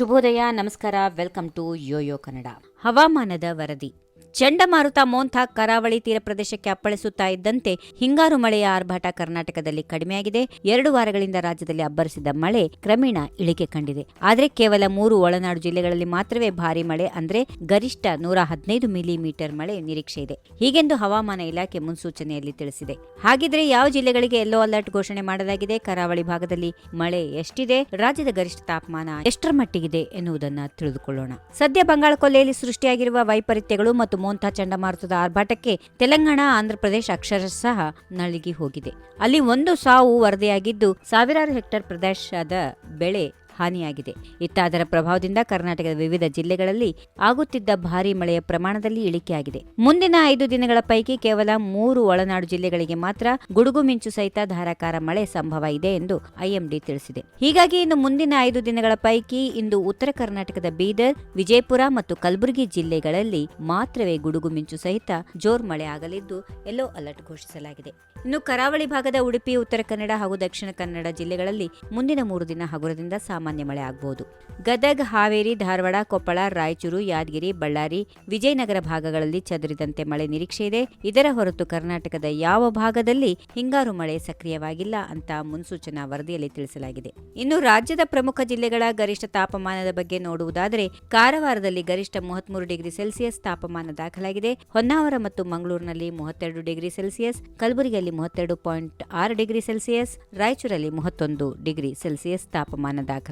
ಶುಭೋದಯ ನಮಸ್ಕಾರ welcome to Yoyo Kannada. ಹವಾಮಾನದ ವರದಿ. ಚಂಡಮಾರುತ ಮೋಂಥಾ ಕರಾವಳಿ ತೀರ ಪ್ರದೇಶಕ್ಕೆ ಅಪ್ಪಳಿಸುತ್ತಾ ಇದ್ದಂತೆ ಹಿಂಗಾರು ಮಳೆಯ ಆರ್ಭಟ ಕರ್ನಾಟಕದಲ್ಲಿ ಕಡಿಮೆಯಾಗಿದೆ. ಎರಡು ವಾರಗಳಿಂದ ರಾಜ್ಯದಲ್ಲಿ ಅಬ್ಬರಿಸಿದ ಮಳೆ ಕ್ರಮೇಣ ಇಳಿಕೆ ಕಂಡಿದೆ. ಆದರೆ ಕೇವಲ ಮೂರು ಒಳನಾಡು ಜಿಲ್ಲೆಗಳಲ್ಲಿ ಮಾತ್ರವೇ ಭಾರಿ ಮಳೆ ಅಂದ್ರೆ ಗರಿಷ್ಠ ನೂರ ಹದಿನೈದು ಮಿಲಿಮೀಟರ್ ಮಳೆ ನಿರೀಕ್ಷೆ ಇದೆ. ಹೀಗೆಂದು ಹವಾಮಾನ ಇಲಾಖೆ ಮುನ್ಸೂಚನೆಯಲ್ಲಿ ತಿಳಿಸಿದೆ. ಹಾಗಿದ್ರೆ ಯಾವ ಜಿಲ್ಲೆಗಳಿಗೆ ಯೆಲ್ಲೋ ಅಲರ್ಟ್ ಘೋಷಣೆ ಮಾಡಲಾಗಿದೆ? ಕರಾವಳಿ ಭಾಗದಲ್ಲಿ ಮಳೆ ಎಷ್ಟಿದೆ? ರಾಜ್ಯದ ಗರಿಷ್ಠ ತಾಪಮಾನ ಎಷ್ಟರ ಮಟ್ಟಿಗಿದೆ ಎನ್ನುವುದನ್ನು ತಿಳಿದುಕೊಳ್ಳೋಣ. ಸದ್ಯ ಬಂಗಾಳ ಕೊಲ್ಲೆಯಲ್ಲಿ ಸೃಷ್ಟಿಯಾಗಿರುವ ವೈಪರೀತ್ಯಗಳು ಮತ್ತು ಮೋಂಥಾ ಚಂಡಮಾರುತದ ಆರ್ಭಾಟಕ್ಕೆ ತೆಲಂಗಾಣ, ಆಂಧ್ರಪ್ರದೇಶ ಅಕ್ಷರಶಃ ನಳಿಗಿ ಹೋಗಿದೆ. ಅಲ್ಲಿ ಒಂದು ಸಾವು ವರದಿಯಾಗಿದ್ದು, ಸಾವಿರಾರು ಹೆಕ್ಟೇರ್ ಪ್ರದೇಶದ ಬೆಳೆ ಹಾನಿಯಾಗಿದೆ. ಇತ್ತ ಅದರ ಪ್ರಭಾವದಿಂದ ಕರ್ನಾಟಕದ ವಿವಿಧ ಜಿಲ್ಲೆಗಳಲ್ಲಿ ಆಗುತ್ತಿದ್ದ ಭಾರೀ ಮಳೆಯ ಪ್ರಮಾಣದಲ್ಲಿ ಇಳಿಕೆಯಾಗಿದೆ. ಮುಂದಿನ ಐದು ದಿನಗಳ ಪೈಕಿ ಕೇವಲ ಮೂರು ಒಳನಾಡು ಜಿಲ್ಲೆಗಳಿಗೆ ಮಾತ್ರ ಗುಡುಗು ಮಿಂಚು ಸಹಿತ ಧಾರಾಕಾರ ಮಳೆ ಸಂಭವ ಇದೆ ಎಂದು ಐಎಂಡಿ ತಿಳಿಸಿದೆ. ಹೀಗಾಗಿ ಇನ್ನು ಮುಂದಿನ ಐದು ದಿನಗಳ ಪೈಕಿ ಇಂದು ಉತ್ತರ ಕರ್ನಾಟಕದ ಬೀದರ್, ವಿಜಯಪುರ ಮತ್ತು ಕಲಬುರಗಿ ಜಿಲ್ಲೆಗಳಲ್ಲಿ ಮಾತ್ರವೇ ಗುಡುಗು ಮಿಂಚು ಸಹಿತ ಜೋರ್ ಮಳೆ ಆಗಲಿದ್ದು ಯೆಲ್ಲೋ ಅಲರ್ಟ್ ಘೋಷಿಸಲಾಗಿದೆ. ಇನ್ನು ಕರಾವಳಿ ಭಾಗದ ಉಡುಪಿ, ಉತ್ತರ ಕನ್ನಡ ಹಾಗೂ ದಕ್ಷಿಣ ಕನ್ನಡ ಜಿಲ್ಲೆಗಳಲ್ಲಿ ಮುಂದಿನ ಮೂರು ದಿನ ಹಗುರದಿಂದ ಮಳೆ ಆಗಬಹುದು ಗದಗ್, ಹಾವೇರಿ, ಧಾರವಾಡ, ಕೊಪ್ಪಳ, ರಾಯಚೂರು, ಯಾದಗಿರಿ, ಬಳ್ಳಾರಿ, ವಿಜಯನಗರ ಭಾಗಗಳಲ್ಲಿ ಚದುರಿದಂತೆ ಮಳೆ ನಿರೀಕ್ಷೆ ಇದೆ. ಇದರ ಹೊರತು ಕರ್ನಾಟಕದ ಯಾವ ಭಾಗದಲ್ಲಿ ಹಿಂಗಾರು ಮಳೆ ಸಕ್ರಿಯವಾಗಿಲ್ಲ ಅಂತ ಮುನ್ಸೂಚನಾ ವರದಿಯಲ್ಲಿ ತಿಳಿಸಲಾಗಿದೆ. ಇನ್ನು ರಾಜ್ಯದ ಪ್ರಮುಖ ಜಿಲ್ಲೆಗಳ ಗರಿಷ್ಠ ತಾಪಮಾನದ ಬಗ್ಗೆ ನೋಡುವುದಾದರೆ, ಕಾರವಾರದಲ್ಲಿ ಗರಿಷ್ಠ ಮೂವತ್ಮೂರು ಡಿಗ್ರಿ ಸೆಲ್ಸಿಯಸ್ ತಾಪಮಾನ ದಾಖಲಾಗಿದೆ. ಹೊನ್ನಾವರ ಮತ್ತು ಮಂಗಳೂರಿನಲ್ಲಿ ಮೂವತ್ತೆರಡು ಡಿಗ್ರಿ ಸೆಲ್ಸಿಯಸ್, ಕಲಬುರಗಿಯಲ್ಲಿ ಮೂವತ್ತೆರಡು ಪಾಯಿಂಟ್ ಆರು ಡಿಗ್ರಿ ಸೆಲ್ಸಿಯಸ್, ರಾಯಚೂರಲ್ಲಿ ಮೂವತ್ತೊಂದು ಡಿಗ್ರಿ ಸೆಲ್ಸಿಯಸ್ ತಾಪಮಾನ ದಾಖಲಾಗಿದೆ.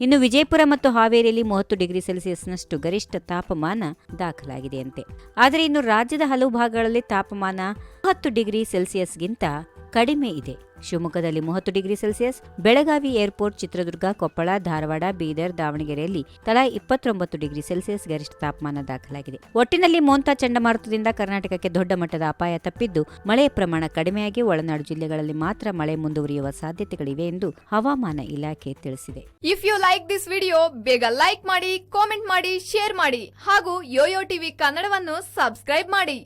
ಇನ್ನು ವಿಜಯಪುರ ಮತ್ತು ಹಾವೇರಿಯಲ್ಲಿ ಮೂವತ್ತು ಡಿಗ್ರಿ ಸೆಲ್ಸಿಯಸ್ನಷ್ಟು ಗರಿಷ್ಠ ತಾಪಮಾನ ದಾಖಲಾಗಿದೆಯಂತೆ. ಆದರೆ ಇನ್ನು ರಾಜ್ಯದ ಹಲವು ಭಾಗಗಳಲ್ಲಿ ತಾಪಮಾನ ಹತ್ತು ಡಿಗ್ರಿ ಸೆಲ್ಸಿಯಸ್ಗಿಂತ ಕಡಿಮೆ ಇದೆ. ಶಿವಮೊಗ್ಗದಲ್ಲಿ ಮೂವತ್ತು degree Celsius, Belagavi airport, Chitradurga, Koppal, Dharwad, Bidar, ದಾವಣಗೆರೆಯಲ್ಲಿ ತಲಾ ಇಪ್ಪತ್ತೊಂಬತ್ತು ಡಿಗ್ರಿ ಸೆಲ್ಸಿಯಸ್ ಗರಿಷ್ಠ ತಾಪಮಾನ ದಾಖಲಾಗಿದೆ. ಒಟ್ಟಿನಲ್ಲಿ ಮೋಂತಾ ಚಂಡಮಾರುತದಿಂದ ಕರ್ನಾಟಕಕ್ಕೆ ದೊಡ್ಡ ಮಟ್ಟದ ಅಪಾಯ ತಪ್ಪಿದ್ದು ಮಳೆಯ ಪ್ರಮಾಣ ಕಡಿಮೆಯಾಗಿ ಒಳನಾಡು ಜಿಲ್ಲೆಗಳಲ್ಲಿ ಮಾತ್ರ ಮಳೆ ಮುಂದುವರಿಯುವ ಸಾಧ್ಯತೆಗಳಿವೆ ಎಂದು ಹವಾಮಾನ ಇಲಾಖೆ ತಿಳಿಸಿದೆ. If you like this video ಬೇಗ ಲೈಕ್ ಮಾಡಿ ಕಾಮೆಂಟ್ ಮಾಡಿ ಶೇರ್ ಮಾಡಿ ಹಾಗೂ ಯೋಯೋ ಟಿವಿ ಕನ್ನಡವನ್ನು ಸಬ್ಸ್ಕ್ರೈಬ್ ಮಾಡಿ.